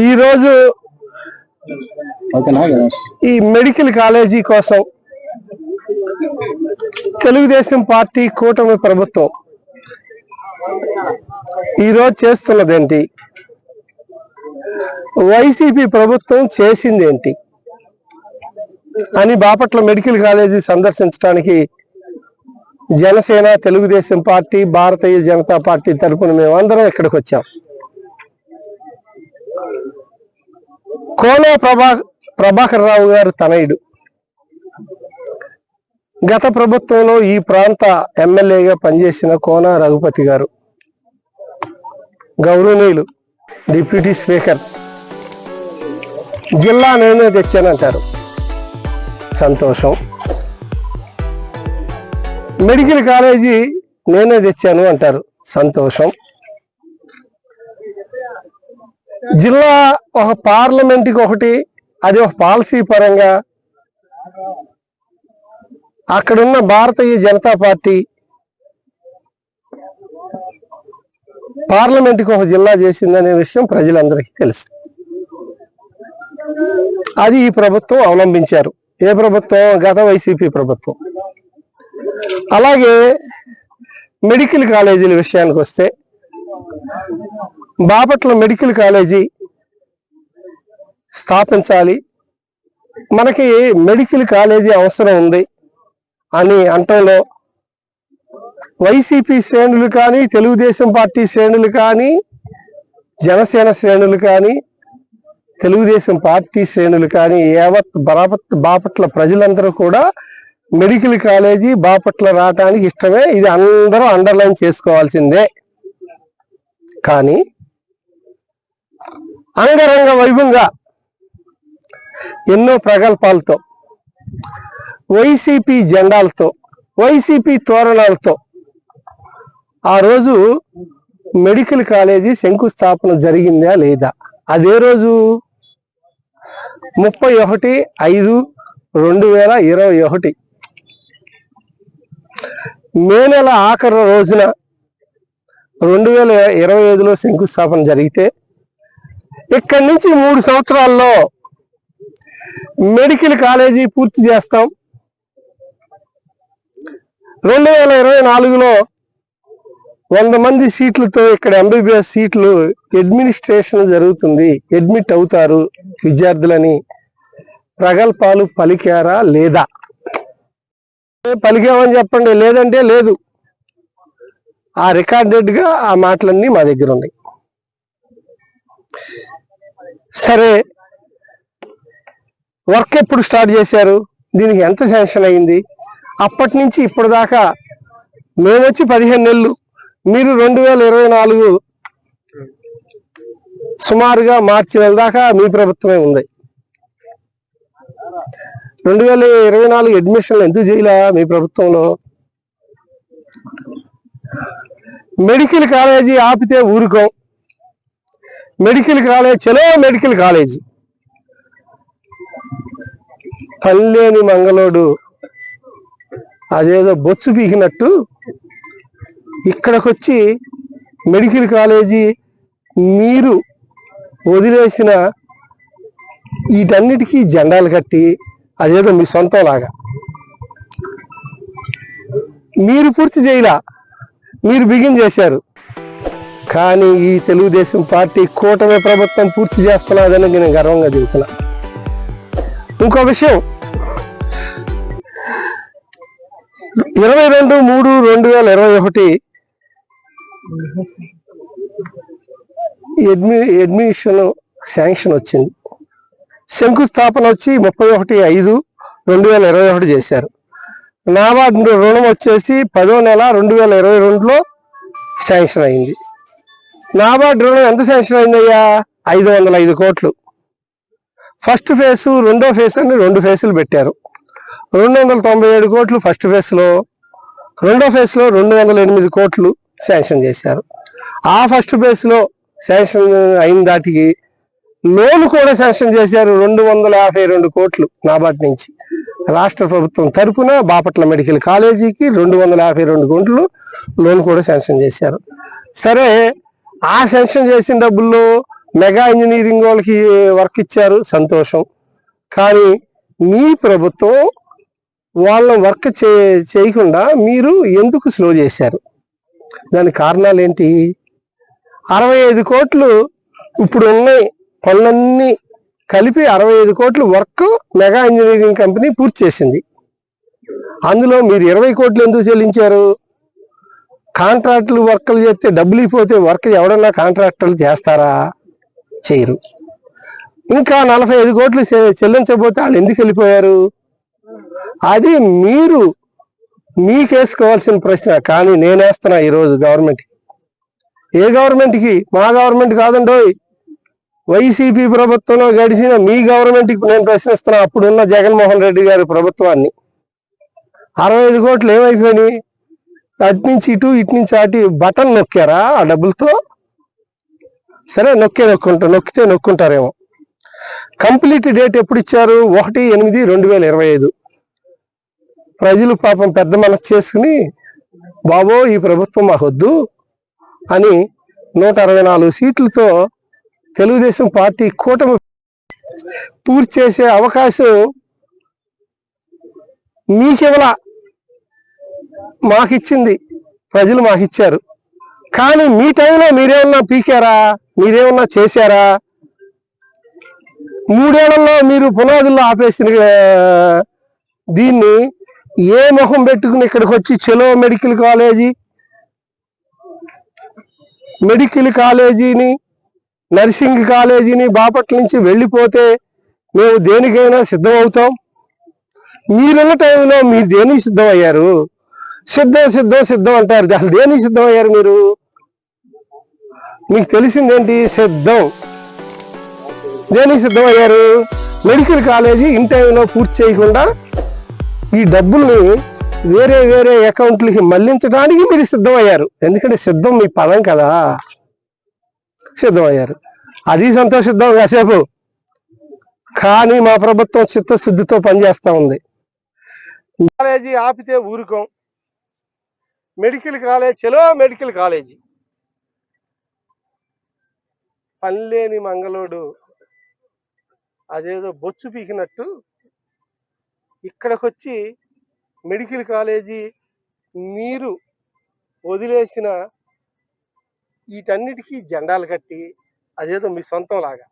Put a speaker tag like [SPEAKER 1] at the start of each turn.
[SPEAKER 1] ఈరోజు ఈ medical college కోసం తెలుగుదేశం పార్టీ కూటమి ప్రభుత్వం ఈరోజు చేస్తున్నదేంటి? వైసీపీ ప్రభుత్వం చేసిందేంటి? అని బాపట్ల మెడికల్ కాలేజీ సందర్శించడానికి జనసేన తెలుగుదేశం పార్టీ భారతీయ జనతా పార్టీ తరపున మేమందరం ఇక్కడికి వచ్చాం. కోన ప్రభా ప్రభాకర్ రావు గారు తనయుడు. గత ప్రభుత్వంలో ఈ ప్రాంత ఎమ్మెల్యేగా పనిచేసిన కోన రఘుపతి గారు. గౌరవనీయులు డిప్యూటీ స్పీకర్. జిల్లా నేనే తెచ్చానంటారు సంతోషం. మెడికల్ కాలేజీ నేనే తెచ్చాను అంటారు. సంతోషం. జిల్లా ఒక పార్లమెంట్కి ఒకటి అది ఒక పాలసీ పరంగా అక్కడున్న భారతీయ జనతా పార్టీ పార్లమెంట్కి ఒక జిల్లా చేసిందనే విషయం ప్రజలందరికీ తెలుసు. అది ఈ ప్రభుత్వం అవలంబించారు. ఏ ప్రభుత్వం? గత వైసీపీ ప్రభుత్వం. అలాగే మెడికల్ కాలేజీల విషయానికి వస్తే బాపట్ల మెడికల్ కాలేజీ స్థాపించాలి. మనకి మెడికల్ కాలేజీ అవసరం ఉంది అని అంటంలో వైసీపీ శ్రేణులు కానీ తెలుగుదేశం పార్టీ శ్రేణులు కానీ జనసేన శ్రేణులు కానీ తెలుగుదేశం పార్టీ శ్రేణులు కానీ యావత్ బరాపత్ బాపట్ల ప్రజలందరూ కూడా మెడికల్ కాలేజీ బాపట్ల రావటానికి ఇష్టమే. ఇది అందరూ అండర్లైన్ చేసుకోవాల్సిందే. కానీ అంగరంగ వైభవంగా ఎన్నో ప్రగల్పాలతో వైసీపీ జెండాలతో వైసీపీ తోరణాలతో ఆ రోజు మెడికల్ కాలేజీ శంకుస్థాపన జరిగిందా లేదా? అదే రోజు ముప్పై ఒకటి ఐదు రెండు వేల ఇరవై ఒకటి. మే నెల ఆఖరు రోజున రెండు వేల ఇరవై ఐదులో శంకుస్థాపన జరిగితే ఇక్కడి నుంచి మూడు సంవత్సరాల్లో మెడికల్ కాలేజీ పూర్తి చేస్తాం. రెండు వేల ఇరవై నాలుగులో వంద మంది సీట్లతో ఇక్కడ ఎంబీబీఎస్ సీట్లు అడ్మినిస్ట్రేషన్ జరుగుతుంది. అడ్మిట్ అవుతారు విద్యార్థులని. ప్రగల్పాలు పలికారా లేదా? పలికామని చెప్పండి. లేదంటే లేదు. ఆ రికార్డెడ్గా ఆ మాటలన్నీ మా దగ్గర ఉన్నాయి. సరే వర్క్ ఎప్పుడు స్టార్ట్ చేశారు? దీనికి ఎంత శాంక్షన్ అయింది? అప్పటి నుంచి ఇప్పటిదాకా మేము వచ్చి పదిహేను నెలలు మీరు రెండు వేల ఇరవై నాలుగు సుమారుగా మార్చి నెల దాకా మీ ప్రభుత్వమే ఉంది. రెండు వేల ఇరవై నాలుగు అడ్మిషన్లు ఎందుకు చేయలే మీ ప్రభుత్వంలో? మెడికల్ కాలేజీ ఆపితే ఊరుకోం. మెడికల్ కాలేజ్ చలో మెడికల్ కాలేజీ. పల్లెని మంగళోడు అదేదో బొచ్చు పీకినట్టు ఇక్కడికొచ్చి మెడికల్ కాలేజీ మీరు వదిలేసిన వీటన్నిటికీ జెండాలు కట్టి అదేదో మీ సొంతం లాగా మీరు పూర్తి చేయలా? మీరు బిగిన్ చేశారు. కానీ ఈ తెలుగుదేశం పార్టీ కూటమి ప్రభుత్వం పూర్తి చేస్తున్నదని నేను గర్వంగా చెబుతున్నా. ఇంకో విషయం. ఇరవై రెండు మూడు రెండు వేల ఇరవై ఒకటి అడ్మి అడ్మిషన్ శాంక్షన్ వచ్చింది. శంకుస్థాపన వచ్చి ముప్పై ఒకటి ఐదు రెండు వేల ఇరవై ఒకటి చేశారు. నాబార్డు రుణం వచ్చేసి పదో నెల రెండు వేల ఇరవై రెండులో శాంక్షన్ అయింది. నాబార్డ్ రుణం ఎంత శాంక్షన్ అయిందయ్యా? ఐదు వందల ఐదు కోట్లు. ఫస్ట్ ఫేసు రెండో ఫేస్ అని రెండు ఫేసులు పెట్టారు. రెండు వందల తొంభై ఏడు కోట్లు ఫస్ట్ ఫేస్లో రెండో ఫేస్లో రెండు వందల ఎనిమిది కోట్లు శాంక్షన్ చేశారు. ఆ ఫస్ట్ ఫేస్లో శాంక్షన్ అయిన దాటికి లోన్ కూడా శాంక్షన్ చేశారు రెండు వందల యాభై రెండు కోట్లు నాబార్డ్ నుంచి. రాష్ట్ర ప్రభుత్వం తరపున బాపట్ల మెడికల్ కాలేజీకి రెండు వందల యాభై రెండు కోట్లు లోన్ కూడా శాంక్షన్ చేశారు. సరే ఆ శాంక్షన్ చేసిన డబ్బుల్లో మెగా ఇంజనీరింగ్ వాళ్ళకి వర్క్ ఇచ్చారు సంతోషం. కానీ మీ ప్రభుత్వం వాళ్ళని వర్క్ చే చేయకుండా మీరు ఎందుకు స్లో చేశారు? దాని కారణాలు ఏంటి? అరవై ఐదు కోట్లు ఇప్పుడు ఉన్నాయి. పనులన్నీ కలిపి అరవై ఐదు కోట్లు వర్క్ మెగా ఇంజనీరింగ్ కంపెనీ పూర్తి చేసింది. అందులో మీరు ఇరవై కోట్లు ఎందుకు చెల్లించారు? కాంట్రాక్టులు వర్క్లు చేస్తే డబ్బులు ఇపోతే వర్క్ ఎవడన్నా కాంట్రాక్టర్లు చేస్తారా? చేయరు. ఇంకా నలభై ఐదు కోట్లు చె- చెల్లించకపోతే వాళ్ళు ఎందుకు వెళ్ళిపోయారు? అది మీరు మీకేసుకోవాల్సిన ప్రశ్న. కానీ నేనేస్తున్నా ఈరోజు గవర్నమెంట్ ఏ గవర్నమెంట్కి మా గవర్నమెంట్ కాదండోయ్. వైసీపీ ప్రభుత్వంలో గడిచిన మీ గవర్నమెంట్కి నేను ప్రశ్నిస్తున్నా. అప్పుడున్న జగన్మోహన్ రెడ్డి గారి ప్రభుత్వాన్ని. అరవై ఐదు కోట్లు ఏమైపోయినాయి? అటు నుంచి ఇటు ఇటు నుంచి అటు బటన్ నొక్కారా ఆ డబ్బులతో? సరే నొక్కే నొక్కుంటా నొక్కితే నొక్కుంటారేమో. కంప్లీట్ డేట్ ఎప్పుడు ఇచ్చారు? ఒకటి ఎనిమిది రెండు వేల ఇరవై ఐదు. ప్రజలు పాపం పెద్ద మనసు చేసుకుని బాబో ఈ ప్రభుత్వం మాకొద్దు అని నూట అరవై నాలుగు సీట్లతో తెలుగుదేశం పార్టీ కూటమి పూర్తి చేసే అవకాశం మీకెవలా మాకిచ్చింది. ప్రజలు మాకిచ్చారు. కానీ మీ టైంలో మీరేమన్నా పీకారా? మీరేమన్నా చేశారా? మూడేళ్ళలో మీరు పునాదుల్లో ఆపేసిన దీన్ని ఏ మొహం పెట్టుకుని ఇక్కడికి వచ్చి చెలో మెడికల్ కాలేజీ మెడికల్ కాలేజీని నర్సింగ్ కాలేజీని బాపట్ల నుంచి వెళ్ళిపోతే మేము దేనికైనా సిద్ధం అవుతాం మీరున్న టైంలో మీరు దేనికి సిద్ధమయ్యారు? సిద్ధం సిద్ధం సిద్ధం అంటారు. అసలు దేనికి సిద్ధం అయ్యారు మీరు? మీకు తెలిసిందేంటి? సిద్ధం. దేనికి సిద్ధం అయ్యారు? మెడికల్ కాలేజీ ఇన్ టైంలో పూర్తి చేయకుండా ఈ డబ్బుల్ని వేరే వేరే అకౌంట్లకి మళ్ళించడానికి మీరు సిద్ధం అయ్యారు. ఎందుకంటే సిద్ధం మీ పదం కదా. సిద్ధం అయ్యారు. అది సంతోషిద్దాం కాసేపు. కానీ మా ప్రభుత్వం చిత్తశుద్ధితో పనిచేస్తూ ఉంది. కాలేజీ ఆపితే ఊరుకోం. మెడికల్ కాలేజ్ చలో మెడికల్ కాలేజీ. పనిలేని మంగళోడు అదేదో బొచ్చు పీకినట్టు ఇక్కడికొచ్చి మెడికల్ కాలేజీ మీరు వదిలేసిన వీటన్నిటికీ జెండాలు కట్టి అదేదో మీ సొంతం లాగా